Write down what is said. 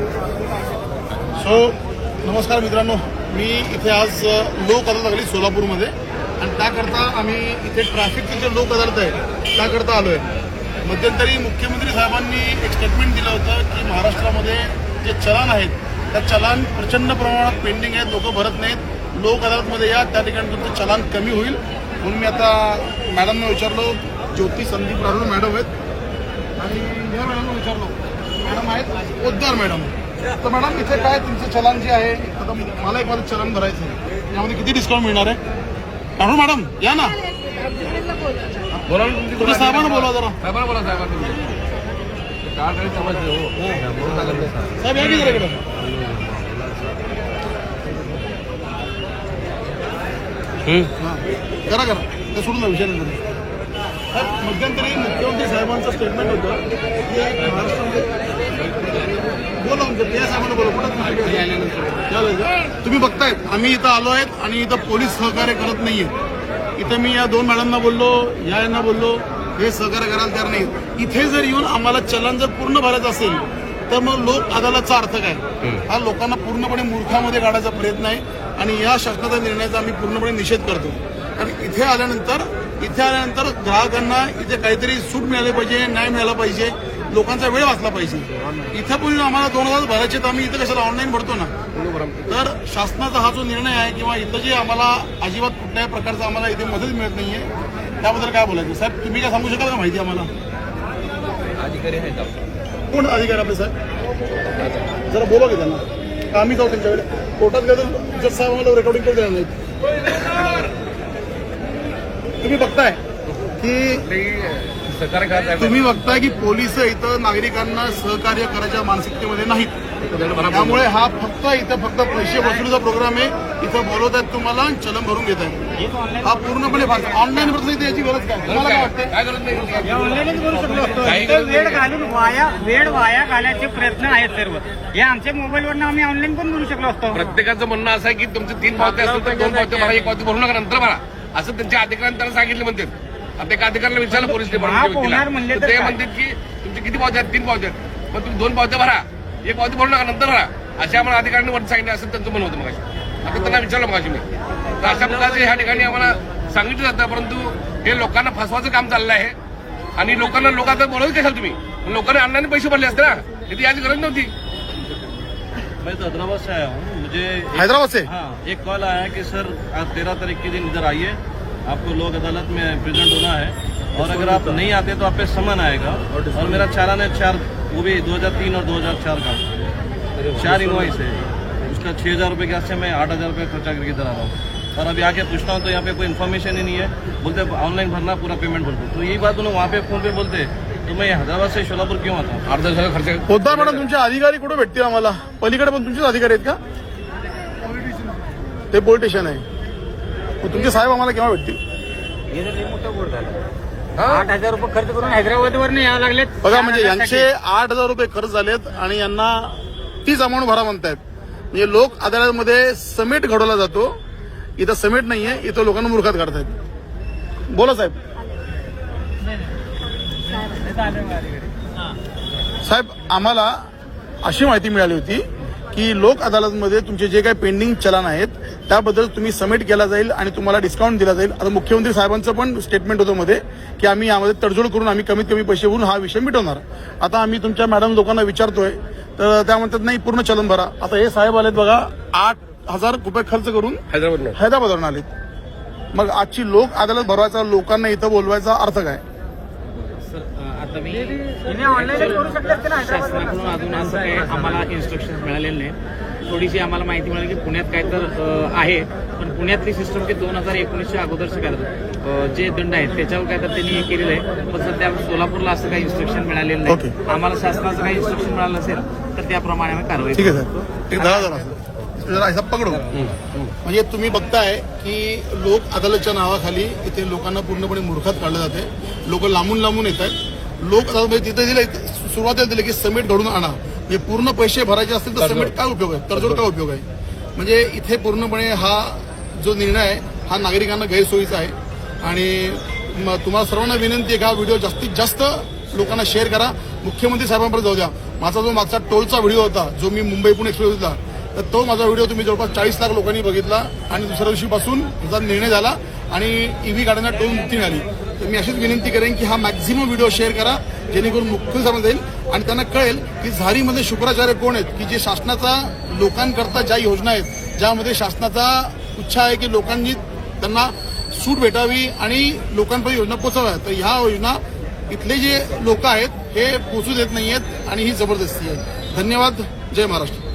So नमस्कार मित्रांनो. मी इथे आज लोक अदालत लागली सोलापूरमध्ये. आणि त्याकरता आम्ही इथे ट्रॅफिकची जे लोक अदालत आहे. त्याकरता आलो आहे मध्यंतरी मुख्यमंत्री साहेबांनी एक स्टेटमेंट दिलं होतं की महाराष्ट्रामध्ये जे चलान आहेत त्या चलान प्रचंड प्रमाणात पेंडिंग आहेत. लोक भरत नाहीत. लोक अदालतमध्ये या त्या ठिकाणी तुमचं चलान कमी होईल. म्हणून मी आता मॅडमना विचारलो. ज्योती संदीप राहुल मॅडम आहेत. आणि या मॅडमला विचारलो. मॅडम आहेत पोद्दार मॅडम. तर मॅडम इथे काय तुमचं चलन जे आहे आता मला एक माझं चलन भरायचं आहे. यामध्ये किती डिस्काउंट मिळणार आहे? राहुल मॅडम या ना. बोला तुम्ही साहेबांना बोला जरा. साहेबांना बोला साहेबांना काय समजले हो. साहेब या की जरा इकडे. हां. करा करा. ते सोडून द्या विषय नाही. साहेब मध्यंतरी मुख्यमंत्री साहेबांचं स्टेटमेंट होतं की महाराष्ट्रामध्ये बोला म्हणजे त्या साहेबांना बोला कुठं? तुम्ही बघतायत आम्ही इथं आलो आहेत आणि इथं पोलीस सहकार्य करत नाहीये इथं मी या दोन मॅडमना बोललो या यांना बोललो हे सहकार्य करायला तयार नाही इथे जर येऊन आम्हाला चलन जर पूर्ण भरायचं असेल तर मग लोक अदालतचा अर्थ काय हा लोकांना पूर्णपणे मूर्खामध्ये काढायचा प्रयत्न आहे आणि या शासनाच्या निर्णयाचा आम्ही पूर्णपणे निषेध करतो कारण इथे आल्यानंतर इथे आल्यानंतर ग्राहकांना इथे काहीतरी सूट मिळाली पाहिजे न्याय मिळाला पाहिजे लोकांचा वेळ वाचला पाहिजे. इथं पण आम्हाला दोन हजार भरायचे तर आम्ही इथं कशाला ऑनलाईन भरतो ना? तर शासनाचा हा जो निर्णय आहे किंवा इथं जे आम्हाला अजिबात कुठल्याही प्रकारचं आम्हाला इथे मदत मिळत नाहीये त्याबद्दल काय बोलायचं? साहेब तुम्ही काय सांगू शकाल का माहिती आम्हाला? अधिकारी आहेत. कोण अधिकारी आपले साहेब? जरा बोला की त्यांना. का आम्ही जाऊ त्यांच्याकडे. कोर्टात गेलो साहेब आम्हाला रेकॉर्डिंग करून देणार नाहीत. तुम्ही बघताय की आहे. तुम्ही बघताय की पोलीस इथं नागरिकांना सहकार्य करायच्या मानसिकतेमध्ये नाहीत. त्यामुळे हा फक्त इथं फक्त पैसे वसुलीचा प्रोग्राम आहे. इथं बोलवत आहेत तुम्हाला चलन भरून घेत आहेत हा पूर्णपणे ऑनलाईन भरत इथे याची गरज काय? तुम्हाला काय वाटते काय गरज नाही या ऑनलाईनच करू शकलो वेळ. घालून वाया वेळ वाया घालायचे प्रयत्न आहेत सर्व. हे आमच्या मोबाईलवरनं आम्ही ऑनलाईन पण करू शकलो असतो. प्रत्येकाचं म्हणणं असं आहे की तुमचे तीन पावते असतील तर दोन पावते भरा एक पावते भरू नका नंतर भरा. असं त्यांच्या अधिकाऱ्यांनी त्यांना सांगितले म्हणतात. आता एका अधिकाऱ्याला विचारलं पोलीस. तर ते? म्हणतात की तुमचे किती पावते आहेत तीन पावते आहेत मग तुम्ही दोन पावते भरा. एक पावते भरू नका नंतर भरा. अशा आम्हाला अधिकाऱ्यांनी वर सांगितलं असं त्यांचं म्हणणं होतं मग आता त्यांना विचारलं मग मी. तर अशा प्रकारचं ह्या ठिकाणी आम्हाला सांगितलं जातं परंतु हे लोकांना फसवायचं काम चाललं आहे. आणि लोकांना लोक आता बोलत कशाल तुम्ही? लोकांनी अन्नाने पैसे भरले असते ना. याची गरज नव्हती. मैं तो हैदराबाद से आया हूँ। मुझे हैदराबाद से? हाँ एक कॉल आया है कि सर आप तेरह तारीख के दिन इधर आइए। आपको लोक अदालत में प्रेजेंट होना है। और अगर आप नहीं आते तो आप पे समन आएगा। और मेरा चालान है चार वो भी 2003 और 2004 का। चार इनवाइस है। उसका छः हज़ार रुपये के आस्ते मैं आठ हज़ार रुपये खर्चा करके इधर आ रहा हूँ। और अभी आके पूछता हूँ तो यहाँ पे कोई इन्फॉर्मेशन ही नहीं है। बोलते ऑनलाइन भरना पूरा पेमेंट दो। तो यही बात उन्होंने वहाँ पे फ़ोन पे बोलते तो मैं हैदराबाद से शोलापुर क्यों आता? हूँ अर्धा सगळं खर्च पोद्दार मॅडम तुमचे अधिकारी कुठे भेटतील आम्हाला? पलीकडे पण तुमचेच अधिकारी आहेत का? ते पोलीस स्टेशन आहे. तुमचे साहेब आम्हाला केव्हा भेटतील? हे जर लई मोठं बोर्ड झालं. आठ हजार रुपये खर्च करून हैदराबादवर यावं लागलेत. बघा म्हणजे यांचे आठ हजार रुपये खर्च झालेत आणि यांना तीच अमाऊंट भरा म्हणतायत. म्हणजे लोक अदालतमध्ये समेट घडवला जातो. इथं समेट नाहीये इथं लोकांना मूर्खात काढतायत. बोला साहेब. साहेब आम्हाला अशी माहिती मिळाली होती की लोक अदालतमध्ये तुमचे जे काही पेंडिंग चलन आहेत त्याबद्दल तुम्ही सबमिट केला जाईल आणि तुम्हाला डिस्काउंट दिला जाईल. आता मुख्यमंत्री साहेबांचं पण स्टेटमेंट होतं मध्ये की आम्ही यामध्ये तडजोड करून आम्ही कमीत कमी पैसे भरून हा विषय मिटवणार. आता आम्ही तुमच्या मॅडम लोकांना विचारतोय तर त्या म्हणतात नाही पूर्ण चलन भरा. आता हे साहेब आलेत बघा आठ हजार रुपये खर्च करून हैदराबाद हैदराबादवरून आलेत. मग आजची लोक अदालत भरवायचा लोकांना इथं बोलवायचा अर्थ काय? आता मी शासनाकडून अजून असं काही आम्हाला इन्स्ट्रक्शन मिळालेले नाही. थोडीशी आम्हाला माहिती मिळाली की पुण्यात काय तर आहे. पण पुण्यातली सिस्टम की दोन हजार एकोणीसच्या अगोदरचे काय जे दंड आहेत त्याच्यावर काय तर त्यांनी हे केलेलं आहे. पण सध्या सोलापूरला असं काही इन्स्ट्रक्शन मिळालेलं नाही. आम्हाला शासनाचं काही इन्स्ट्रक्शन मिळालं असेल तर त्याप्रमाणे आम्ही कारवाई करू. जरा पकडू. म्हणजे तुम्ही बघताय की लोक अदालतच्या नावाखाली इथे लोकांना पूर्णपणे मूर्खात काढलं जाते लोक लांबून लांबून येत आहेत लोक म्हणजे तिथे दिले सुरुवातीला दिले की समिट घडून आणा. म्हणजे पूर्ण पैसे भरायचे असतील तर समिट काय उपयोग आहे? तडजोड काय उपयोग आहे? म्हणजे इथे पूर्णपणे हा जो निर्णय आहे हा नागरिकांना गैरसोयीचा आहे. आणि तुम्हाला सर्वांना विनंती आहे का? हा व्हिडिओ जास्तीत जास्त लोकांना शेअर करा. मुख्यमंत्री साहेबांपर्यंत जाऊ द्या. माझा जो मागचा टोलचा व्हिडिओ होता जो मी मुंबई पुणे एक्सप्रेस होता तर तो माझा व्हिडिओ तुम्ही जवळपास चाळीस लाख लोकांनी बघितला आणि दुसऱ्या दिवशीपासून त्याचा निर्णय झाला आणि ईव्ही गाड्यांना टोल मुक्ती मिळाली. तर मी अशीच विनंती करेन की हा मॅक्झिमम व्हिडिओ शेअर करा जेणेकरून मुख्य समज येईल. आणि त्यांना कळेल की झारीमध्ये शुक्राचार्य कोण आहेत की जे शासनाचा लोकांकरता ज्या योजना आहेत ज्यामध्ये शासनाचा इच्छा आहे की लोकांनी त्यांना सूट भेटावी आणि लोकांपर्यंत योजना पोचवाव्या तर ह्या योजना इथले जे लोक आहेत हे पोचू देत नाही आहेत आणि ही जबरदस्ती आहे. धन्यवाद. जय महाराष्ट्र.